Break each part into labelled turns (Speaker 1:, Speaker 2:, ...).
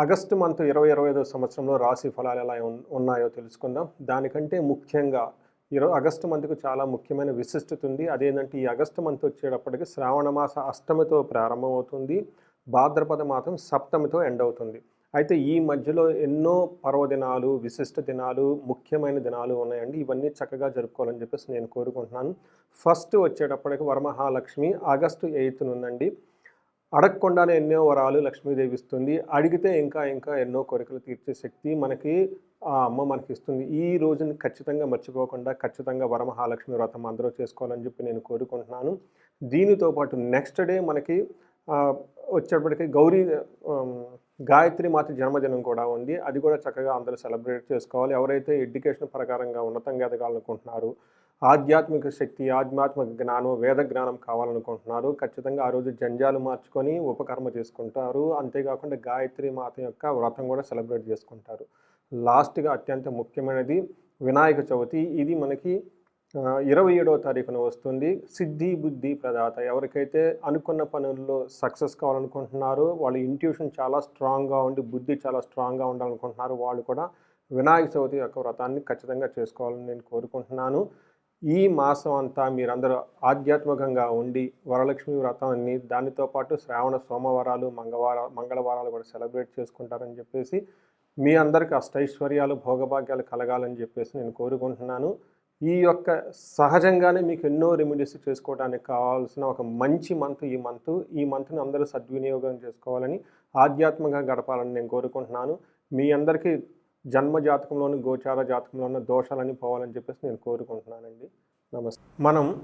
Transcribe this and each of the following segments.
Speaker 1: August month ఇరవై ఇరవై ఐదో సంవత్సరంలో రాశి ఫలాలు ఎలా ఉన్నాయో తెలుసుకుందాం. దానికంటే ముఖ్యంగా ఇరవై ఆగస్టు మంత్కు చాలా ముఖ్యమైన విశిష్టత ఉంది. అదేంటంటే ఈ ఆగస్టు మంత్ వచ్చేటప్పటికి శ్రావణ మాస అష్టమితో ప్రారంభమవుతుంది. భాద్రపద మాసం సప్తమితో ఎండ్ అవుతుంది అయితే ఈ మధ్యలో ఎన్నో పర్వదినాలు విశిష్ట దినాలు ముఖ్యమైన దినాలు ఉన్నాయండి. ఇవన్నీ చక్కగా జరుపుకోవాలని చెప్పేసి నేను కోరుకుంటున్నాను. ఫస్ట్ వచ్చేటప్పటికి వరమహాలక్ష్మి ఆగస్టు ఎయిత్ నుందండి అడగకుండానే ఎన్నో వరాలు లక్ష్మీదేవి ఇస్తుంది. అడిగితే ఇంకా ఇంకా ఎన్నో కోరికలు తీర్చే శక్తి మనకి ఆ అమ్మ మనకి ఇస్తుంది. ఈ రోజుని ఖచ్చితంగా మర్చిపోకుండా ఖచ్చితంగా వరమహాలక్ష్మి వ్రతం అందరూ చేసుకోవాలని చెప్పి నేను కోరుకుంటున్నాను. దీనితో పాటు నెక్స్ట్ డే మనకి ఆ, వచ్చేప్పటికి గౌరీ గాయత్రి మాత జన్మదినం కూడా ఉంది. అది కూడా చక్కగా అందరూ సెలబ్రేట్ చేసుకోవాలి. ఎవరైతే ఎడ్యుకేషన్ ప్రకారంగా ఉన్నతంగా ఎదగాలనుకుంటున్నారు ఆధ్యాత్మిక శక్తి ఆధ్యాత్మిక జ్ఞానం వేద జ్ఞానం కావాలనుకుంటున్నారు. ఖచ్చితంగా ఆ రోజు జంజాలు మార్చుకొని ఉపకర్మ చేసుకుంటారు. అంతేకాకుండా గాయత్రి మాత యొక్క వ్రతం కూడా సెలబ్రేట్ చేసుకుంటారు. లాస్ట్గా అత్యంత ముఖ్యమైనది వినాయక చవితి. ఇది మనకి ఇరవై ఏడవ తారీఖున వస్తుంది. సిద్ధి బుద్ధి ప్రదాత. ఎవరికైతే అనుకున్న పనుల్లో సక్సెస్ కావాలనుకుంటున్నారో వాళ్ళ ఇంట్యూషన్ చాలా స్ట్రాంగ్గా ఉండి బుద్ధి చాలా స్ట్రాంగ్గా ఉండాలనుకుంటున్నారు వాళ్ళు కూడా వినాయక చవితి యొక్క వ్రతాన్ని ఖచ్చితంగా చేసుకోవాలని నేను కోరుకుంటున్నాను. ఈ మాసం అంతా మీరందరూ ఆధ్యాత్మికంగా ఉండి వరలక్ష్మి వ్రతాన్ని దానితో పాటు శ్రావణ సోమవారాలు మంగళవార మంగళవారాలు కూడా సెలబ్రేట్ చేసుకుంటారని చెప్పేసి మీ అందరికీ అష్టైశ్వర్యాలు భోగభాగ్యాలు కలగాలని చెప్పేసి నేను కోరుకుంటున్నాను. ఈ యొక్క సహజంగానే మీకు ఎన్నో రెమెడీస్ చేసుకోవడానికి కావాల్సిన ఒక మంచి మంత్ ఈ మంత్. ఈ మంత్ని అందరూ సద్వినియోగం చేసుకోవాలని ఆధ్యాత్మికంగా గడపాలని నేను కోరుకుంటున్నాను. మీ అందరికీ జన్మ జాతకంలోని గోచార జాతకంలోని దోషాలని పోవాలని చెప్పేసి నేను కోరుకుంటున్నానండి. నమస్తే. మనం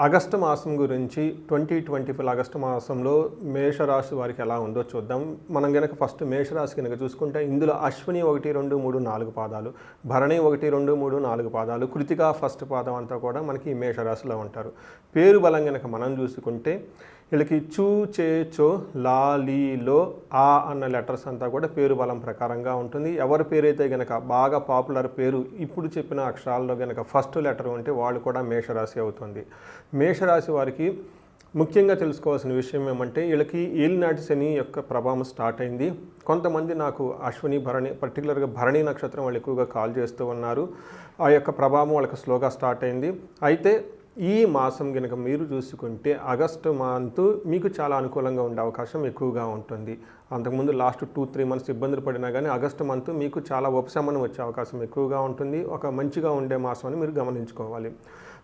Speaker 1: ఆగస్టు మాసం గురించి ట్వంటీ ట్వంటీ ఫైవ్ ఆగస్టు మాసంలో మేషరాశి వారికి ఎలా ఉందో చూద్దాం. మనం కనుక ఫస్ట్ మేషరాశి కనుక చూసుకుంటే ఇందులో అశ్విని ఒకటి రెండు మూడు నాలుగు పాదాలు భరణి ఒకటి రెండు మూడు నాలుగు పాదాలు కృతిక ఫస్ట్ పాదం అంతా కూడా మనకి ఈ మేషరాశిలో ఉంటారు. పేరు బలం కనుక మనం చూసుకుంటే వీళ్ళకి చూ చే చో లా లీ లో ఆ అన్న లెటర్స్ అంతా కూడా పేరు బలం ప్రకారంగా ఉంటుంది. ఎవరి పేరైతే గనక బాగా పాపులర్ పేరు ఇప్పుడు చెప్పిన అక్షరాల్లో గనక ఫస్ట్ లెటర్ ఉంటే వాళ్ళు కూడా మేషరాశి అవుతుంది. మేషరాశి వారికి ముఖ్యంగా తెలుసుకోవాల్సిన విషయం ఏమంటే వీళ్ళకి ఏలినాటి శని యొక్క ప్రభావం స్టార్ట్ అయింది. కొంతమంది నాకు అశ్విని భరణి పర్టికులర్గా భరణి నక్షత్రం వాళ్ళు ఎక్కువగా కాల్ చేస్తూ ఉన్నారు. ఆ యొక్క ప్రభావం వాళ్ళకి స్లోగా స్టార్ట్ అయింది. అయితే ఈ మాసం కనుక మీరు చూసుకుంటే ఆగస్టు మంత్ మీకు చాలా అనుకూలంగా ఉండే అవకాశం ఎక్కువగా ఉంటుంది. అంతకుముందు లాస్ట్ టూ త్రీ మంత్స్ ఇబ్బందులు పడినా కానీ ఆగస్టు మంత్ మీకు చాలా ఉపశమనం వచ్చే అవకాశం ఎక్కువగా ఉంటుంది. ఒక మంచిగా ఉండే మాసం అని మీరు గమనించుకోవాలి.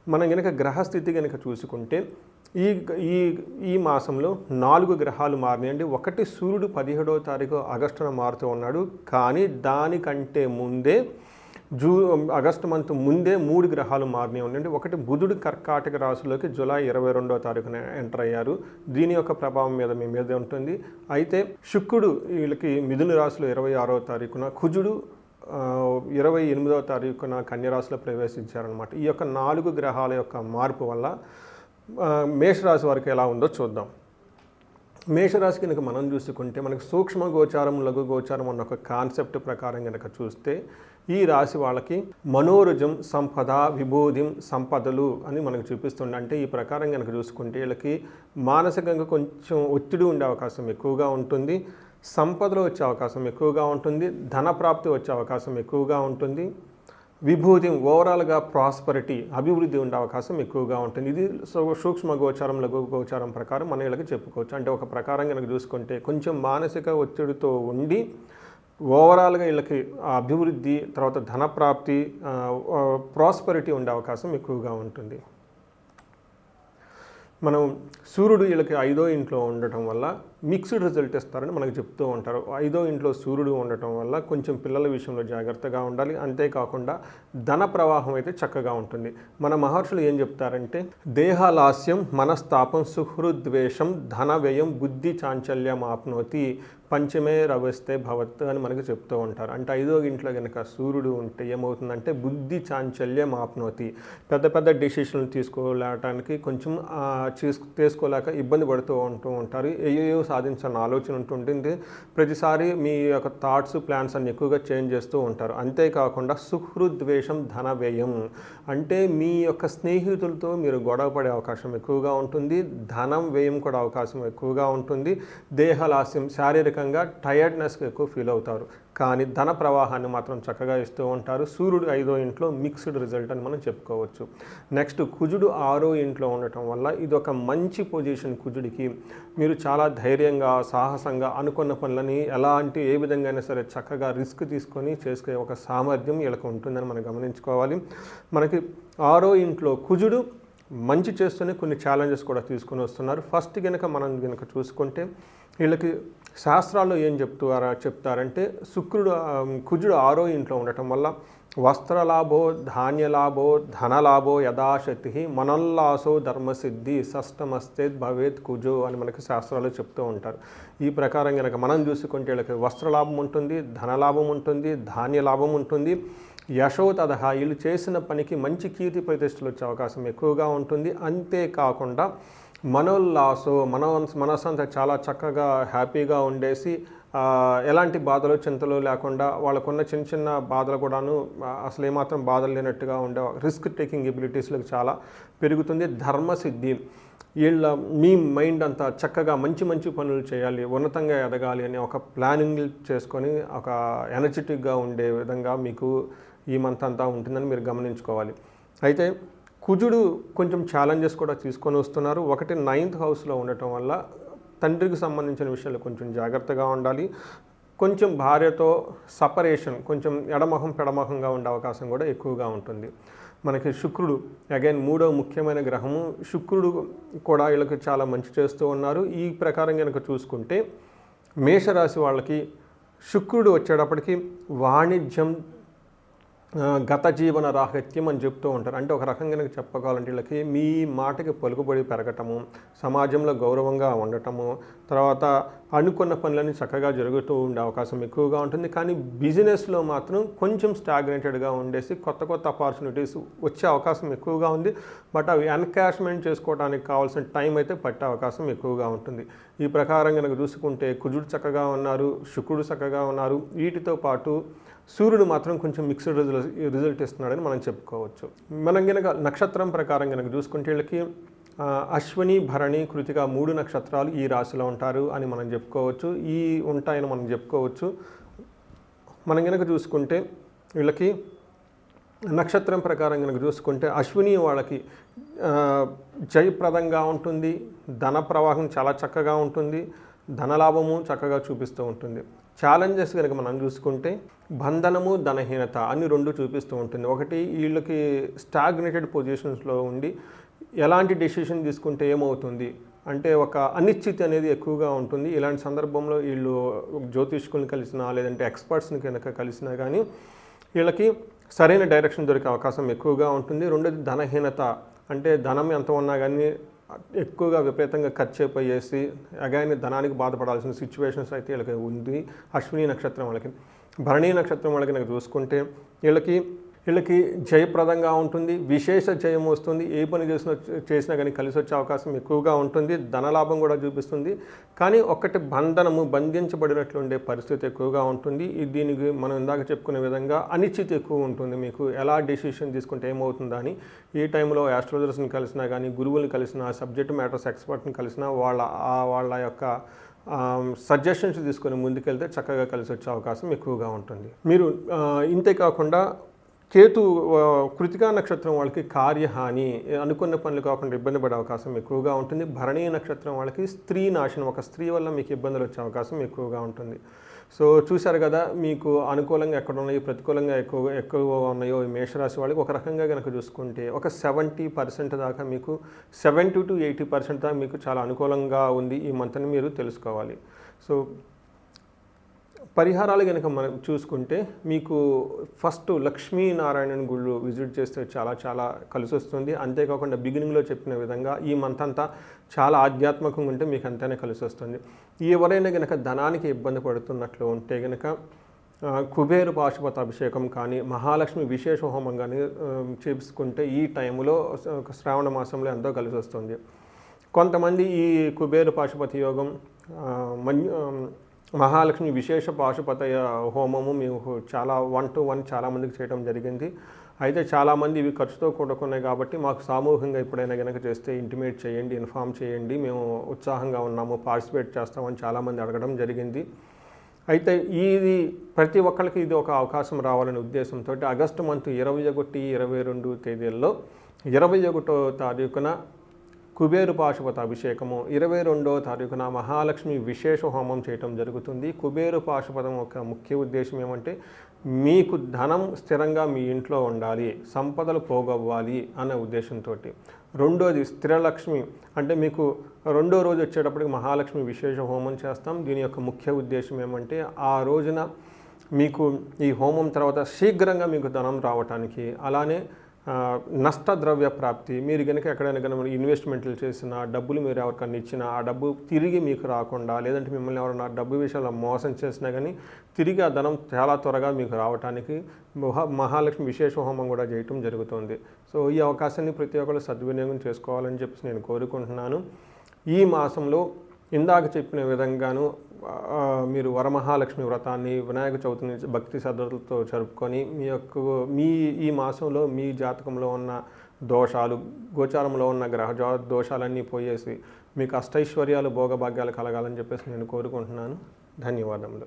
Speaker 1: మనం కనుక గ్రహస్థితి కనుక చూసుకుంటే ఈ ఈ ఈ మాసంలో నాలుగు గ్రహాలు మారినాయండి. ఒకటి సూర్యుడు పదిహేడవ తారీఖు ఆగస్టున మారుతూ ఉన్నాడు. కానీ దానికంటే ముందే జూ ఆగస్టు మంత్ ముందే మూడు గ్రహాలు మారినాయి ఉండండి ఒకటి బుధుడు కర్కాటక రాశిలోకి జూలై ఇరవై రెండవ తారీఖున ఎంటర్ అయ్యారు. దీని యొక్క ప్రభావం మీద మీ మీద ఉంటుంది. అయితే శుక్రుడు వీళ్ళకి మిథున రాశిలో ఇరవై ఆరవ తారీఖున కుజుడు ఇరవై ఎనిమిదవ తారీఖున కన్యరాశిలో ప్రవేశించారనమాట ఈ యొక్క నాలుగు గ్రహాల యొక్క మార్పు వల్ల మేషరాశి వారికి ఎలా ఉందో చూద్దాం. మేషరాశి కనుక మనం చూసుకుంటే మనకు సూక్ష్మ గోచారం లఘు గోచారం అన్న ఒక కాన్సెప్ట్ ప్రకారం కనుక చూస్తే ఈ రాశి వాళ్ళకి మనోరుజం సంపద విభూదిం సంపదలు అని మనకు చూపిస్తుంది అంటే ఈ ప్రకారం కనుక చూసుకుంటే వీళ్ళకి మానసికంగా కొంచెం ఒత్తిడి ఉండే అవకాశం ఎక్కువగా ఉంటుంది. సంపదలు వచ్చే అవకాశం ఎక్కువగా ఉంటుంది. ధన ప్రాప్తి వచ్చే అవకాశం ఎక్కువగా ఉంటుంది. విభూతి ఓవరాల్గా ప్రాస్పరిటీ అభివృద్ధి ఉండే అవకాశం ఎక్కువగా ఉంటుంది. ఇది సూక్ష్మ గోచారం లఘు గోచారం ప్రకారం మన వీళ్ళకి చెప్పుకోవచ్చు. అంటే ఒక ప్రకారం కనుక చూసుకుంటే కొంచెం మానసిక ఒత్తిడితో ఉండి ఓవరాల్గా వీళ్ళకి అభివృద్ధి తర్వాత ధన ప్రాప్తి ప్రాస్పరిటీ ఉండే అవకాశం ఎక్కువగా ఉంటుంది. మనం సూర్యుడు వీళ్ళకి ఐదో ఇంట్లో ఉండటం వల్ల మిక్స్డ్ రిజల్ట్ ఇస్తారని మనకు చెప్తూ ఉంటారు. ఐదో ఇంట్లో సూర్యుడు ఉండటం వల్ల కొంచెం పిల్లల విషయంలో జాగ్రత్తగా ఉండాలి. అంతేకాకుండా ధన ప్రవాహం అయితే చక్కగా ఉంటుంది. మన మహర్షులు ఏం చెప్తారంటే దేహాలాస్యం మనస్తాపం సుహృద్వేషం ధన వ్యయం బుద్ధి చాంచల్యం ఆప్నోతి పంచమే రవస్తే భవత్ అని మనకు చెప్తూ ఉంటారు. అంటే ఐదో ఇంట్లో కనుక సూర్యుడు ఉంటే ఏమవుతుందంటే బుద్ధి చాంచల్యం ఆప్నోతి. పెద్ద పెద్ద డెసిషన్లు తీసుకోలేటానికి కొంచెం తీసుకోలేక ఇబ్బంది పడుతూ ఉంటూ ఉంటారు. ఏయో సాధించాలని ఆలోచన ఉంటుంటుంది. ప్రతిసారి మీ యొక్క థాట్స్ ప్లాన్స్ అన్ని ఎక్కువగా చేంజ్ చేస్తూ ఉంటారు. అంతేకాకుండా సుహృద్వేషం ధన వ్యయం అంటే మీ యొక్క స్నేహితులతో మీరు గొడవ పడే అవకాశం ఎక్కువగా ఉంటుంది. ధనం వ్యయం కూడా అవకాశం ఎక్కువగా ఉంటుంది. దేహలాస్యం రకంగా టయర్డ్నెస్ ఎక్కువ ఫీల్ అవుతారు. కానీ ధన ప్రవాహాన్ని మాత్రం చక్కగా ఇస్తూ ఉంటారు. సూర్యుడు ఐదో ఇంట్లో మిక్స్డ్ రిజల్ట్ అని మనం చెప్పుకోవచ్చు. నెక్స్ట్ కుజుడు ఆరో ఇంట్లో ఉండటం వల్ల ఇది ఒక మంచి పొజిషన్ కుజుడికి. మీరు చాలా ధైర్యంగా సాహసంగా అనుకున్న పనులని ఎలాంటి ఏ విధంగా అయినా సరే చక్కగా రిస్క్ తీసుకొని చేసుకునే ఒక సామర్థ్యం వీళ్ళకి ఉంటుందని మనం గమనించుకోవాలి. మనకి ఆరో ఇంట్లో కుజుడు మంచి చేస్తూనే కొన్ని ఛాలెంజెస్ కూడా తీసుకొని వస్తున్నారు. ఫస్ట్ కనుక మనం కనుక చూసుకుంటే వీళ్ళకి శాస్త్రాల్లో ఏం చెప్తారా చెప్తారంటే శుక్రుడు కుజుడు ఆరో ఇంట్లో ఉండటం వల్ల వస్త్రలాభో ధాన్యలాభో ధనలాభో యథాశక్తి మనల్లాసో ధర్మసిద్ధి షష్టమస్తే భవేత్ కుజో అని మనకి శాస్త్రాలు చెప్తూ ఉంటారు. ఈ ప్రకారం కనుక మనం చూసుకుంటే వీళ్ళకి వస్త్రలాభం ఉంటుంది ధనలాభం ఉంటుంది ధాన్య లాభం ఉంటుంది. యశోతదహ వీళ్ళు చేసిన పనికి మంచి కీర్తి ప్రతిష్టలు వచ్చే అవకాశం ఎక్కువగా ఉంటుంది. అంతేకాకుండా మనోల్లాసో మన మనసు చాలా చక్కగా హ్యాపీగా ఉండేసి ఎలాంటి బాధలు చింతలు లేకుండా వాళ్ళకున్న చిన్న చిన్న బాధలు కూడాను అసలు ఏమాత్రం బాధలు లేనట్టుగా ఉండే రిస్క్ టేకింగ్ ఎబిలిటీస్లకు చాలా పెరుగుతుంది. ధర్మసిద్ధి వీళ్ళ మీ మైండ్ అంతా చక్కగా మంచి మంచి పనులు చేయాలి ఉన్నతంగా ఎదగాలి అని ఒక ప్లానింగ్ చేసుకొని ఒక ఎనర్జెటిక్గా ఉండే విధంగా మీకు ఈ మంత్ అంతా ఉంటుందని మీరు గమనించుకోవాలి. అయితే కుజుడు కొంచెం ఛాలెంజెస్ కూడా తీసుకొని వస్తున్నారు. ఒకటి నైన్త్ హౌస్లో ఉండటం వల్ల తండ్రికి సంబంధించిన విషయాలు కొంచెం జాగ్రత్తగా ఉండాలి. కొంచెం భార్యతో సపరేషన్ కొంచెం ఎడమొహం పెడమొహంగా ఉండే అవకాశం కూడా ఎక్కువగా ఉంటుంది. మనకి శుక్రుడు అగైన్ మూడో ముఖ్యమైన గ్రహము. శుక్రుడు కూడా వీళ్ళకి చాలా మంచి చేస్తూ ఉన్నారు. ఈ ప్రకారం కనుక చూసుకుంటే మేషరాశి వాళ్ళకి శుక్రుడు వచ్చేటప్పటికి వాణిజ్యం గత జీవన రాహిత్యం అని చెప్తూ ఉంటారు. అంటే ఒక రకంగా నాకు చెప్పుకోవాలంటే వీళ్ళకి మీ మాటకి పలుకుబడి పెరగటము సమాజంలో గౌరవంగా ఉండటము తర్వాత అనుకున్న పనులన్నీ చక్కగా జరుగుతూ ఉండే అవకాశం ఎక్కువగా ఉంటుంది. కానీ బిజినెస్లో మాత్రం కొంచెం స్టాగ్నేటెడ్గా ఉండేసి కొత్త కొత్త ఆపర్చునిటీస్ వచ్చే అవకాశం ఎక్కువగా ఉంది. బట్ అవి ఎన్కాష్మెంట్ చేసుకోవడానికి కావాల్సిన టైం అయితే పట్టే అవకాశం ఎక్కువగా ఉంటుంది. ఈ ప్రకారం కనుక చూసుకుంటే కుజుడు చక్కగా ఉన్నారు శుక్రుడు చక్కగా ఉన్నారు. వీటితో పాటు సూర్యుడు మాత్రం కొంచెం మిక్స్డ్ రిజల్ట్ రిజల్ట్ ఇస్తున్నాడని మనం చెప్పుకోవచ్చు. మనం కనుక నక్షత్రం ప్రకారం కనుక చూసుకుంటే వీళ్ళకి అశ్విని భరణి కృతిక మూడు నక్షత్రాలు ఈ రాశిలో ఉంటారు అని మనం చెప్పుకోవచ్చు. ఈ ఉంటాయని మనం చెప్పుకోవచ్చు. మనం కనుక చూసుకుంటే వీళ్ళకి నక్షత్రం ప్రకారం కనుక చూసుకుంటే అశ్విని వాళ్ళకి జయప్రదంగా ఉంటుంది ధన ప్రవాహం చాలా చక్కగా ఉంటుంది ధనలాభము చక్కగా చూపిస్తూ ఉంటుంది. ఛాలెంజెస్ కనుక మనం చూసుకుంటే బంధనము ధనహీనత అని రెండు చూపిస్తూ ఉంటుంది. ఒకటి వీళ్ళకి స్టాగ్నేటెడ్ పొజిషన్స్లో ఉండి ఎలాంటి డెసిషన్ తీసుకుంటే ఏమవుతుంది? అంటే ఒక అనిశ్చితి అనేది ఎక్కువగా ఉంటుంది. ఇలాంటి సందర్భంలో వీళ్ళు జ్యోతిష్కుల్ని కలిసినా లేదంటే ఎక్స్పర్ట్స్ని కనుక కలిసినా కానీ వీళ్ళకి సరైన డైరెక్షన్ దొరికే అవకాశం ఎక్కువగా ఉంటుంది. రెండోది ధనహీనత. అంటే ధనం ఎంత ఉన్నా కానీ ఎక్కువగా విపరీతంగా ఖర్చు అయిపోయేసి అగైన్ ధనానికి బాధపడాల్సిన సిచ్యువేషన్స్ అయితే వీళ్ళకి ఉంది. అశ్విని నక్షత్రం వాళ్ళకి. భరణీ నక్షత్రం వాళ్ళకి నాకు చూసుకుంటే వీళ్ళకి వీళ్ళకి జయప్రదంగా ఉంటుంది విశేష జయం వస్తుంది. ఏ పని చేసినా చేసినా కానీ కలిసి వచ్చే అవకాశం ఎక్కువగా ఉంటుంది ధనలాభం కూడా చూపిస్తుంది. కానీ ఒక్కటి బంధనము బంధించబడినట్లు ఉండే పరిస్థితి ఎక్కువగా ఉంటుంది. దీనికి మనం ఇందాక చెప్పుకునే విధంగా అనిశ్చితి ఎక్కువ ఉంటుంది మీకు. ఎలా డెసిషన్ తీసుకుంటే ఏమవుతుందా అని. ఏ టైంలో ఆస్ట్రాలజర్స్ని కలిసినా కానీ గురువుని కలిసినా సబ్జెక్ట్ మ్యాటర్స్ ఎక్స్పర్ట్ని కలిసినా వాళ్ళ వాళ్ళ యొక్క సజెషన్స్ తీసుకొని ముందుకెళ్తే చక్కగా కలిసి వచ్చే అవకాశం ఎక్కువగా ఉంటుంది. మీరు ఇంతే కాకుండా కేతు కృతికా నక్షత్రం వాళ్ళకి కార్యహాని అనుకున్న పనులు కాకుండా ఇబ్బంది పడే అవకాశం ఎక్కువగా ఉంటుంది. భరణీ నక్షత్రం వాళ్ళకి స్త్రీ నాశనం ఒక స్త్రీ వల్ల మీకు ఇబ్బందులు వచ్చే అవకాశం ఎక్కువగా ఉంటుంది. సో చూశారు కదా మీకు అనుకూలంగా ఎక్కడ ఉన్నాయో ప్రతికూలంగా ఎక్కువ ఎక్కువ ఉన్నాయో ఈ మేషరాశి వాళ్ళకి ఒక రకంగా కనుక చూసుకుంటే ఒక సెవెంటీ పర్సెంట్ దాకా మీకు సెవెంటీ టు ఎయిటీ పర్సెంట్ దాకా మీకు చాలా అనుకూలంగా ఉంది ఈ మంత్ని మీరు తెలుసుకోవాలి. సో పరిహారాలు కనుక మనం చూసుకుంటే మీకు ఫస్ట్ లక్ష్మీనారాయణ గుళ్ళు విజిట్ చేస్తే చాలా చాలా కలిసి వస్తుంది అంతేకాకుండా బిగినింగ్లో చెప్పిన విధంగా ఈ మంత్ అంతా చాలా ఆధ్యాత్మికంగా ఉంటే మీకు అంతనే కలిసి వస్తుంది ఎవరైనా కనుక ధనానికి ఇబ్బంది పడుతున్నట్లు ఉంటే కనుక కుబేరు పాశుపత అభిషేకం కానీ మహాలక్ష్మి విశేష హోమం కానీ ఆ, చేసుకుంటే ఈ టైంలో ఒక శ్రావణ మాసంలో ఎంతో కలిసి వస్తుంది కొంతమంది ఈ కుబేరు పాశుపతి యోగం మన్ మహాలక్ష్మి విశేష పాశుపతయ హోమము మేము చాలా వన్ టు వన్ చాలామందికి చేయడం జరిగింది. అయితే చాలామంది ఇవి ఖర్చుతో కూడుకున్నాయి కాబట్టి మాకు సామూహికంగా ఎప్పుడైనా కనుక చేస్తే ఇంటిమేట్ చేయండి ఇన్ఫామ్ చేయండి మేము ఉత్సాహంగా ఉన్నాము పార్టిసిపేట్ చేస్తామని చాలామంది అడగడం జరిగింది. అయితే ఇది ప్రతి ఒక్కరికి ఇది ఒక అవకాశం రావాలనే ఉద్దేశంతో ఆగస్టు మంత్ ఇరవై ఒకటి ఇరవై రెండు తేదీల్లో ఇరవై ఒకటో తారీఖున కుబేరు పాశుపత అభిషేకము ఇరవై రెండో తారీఖున మహాలక్ష్మి విశేష హోమం చేయటం జరుగుతుంది. కుబేరు పాశుపతం యొక్క ముఖ్య ఉద్దేశం ఏమంటే మీకు ధనం స్థిరంగా మీ ఇంట్లో ఉండాలి సంపదలు పోగవ్వాలి అనే ఉద్దేశంతో రెండోది స్థిరలక్ష్మి. అంటే మీకు రెండో రోజు వచ్చేటప్పటికి మహాలక్ష్మి విశేష హోమం చేస్తాం. దీని యొక్క ముఖ్య ఉద్దేశం ఏమంటే ఆ రోజున మీకు ఈ హోమం తర్వాత శీఘ్రంగా మీకు ధనం రావటానికి. అలానే నష్ట ద్రవ్య ప్రాప్తి. మీరు కనుక ఎక్కడైనా కనుక ఇన్వెస్ట్మెంట్లు చేసినా డబ్బులు మీరు ఎవరికన్నా ఇచ్చినా ఆ డబ్బు తిరిగి మీకు రాకుండా లేదంటే మిమ్మల్ని ఎవరైనా డబ్బు విషయంలో మోసం చేసినా కానీ తిరిగి ఆ ధనం చాలా త్వరగా మీకు రావడానికి మహా మహాలక్ష్మి విశేష హోమం కూడా చేయటం జరుగుతుంది. సో ఈ అవకాశాన్ని ప్రతి ఒక్కరు సద్వినియోగం చేసుకోవాలని చెప్పేసి నేను కోరుకుంటున్నాను. ఈ మాసంలో ఇందాక చెప్పిన విధంగాను మీరు వరమహాలక్ష్మి వ్రతాన్ని వినాయక చవితిని భక్తి శ్రద్ధలతో జరుపుకొని మీ యొక్క మీ ఈ మాసంలో మీ జాతకంలో ఉన్న దోషాలు గోచారంలో ఉన్న గ్రహ దోషాలన్నీ పోయేసి మీకు అష్టైశ్వర్యాలు భోగభాగ్యాలు కలగాలని చెప్పేసి నేను కోరుకుంటున్నాను. ధన్యవాదములు.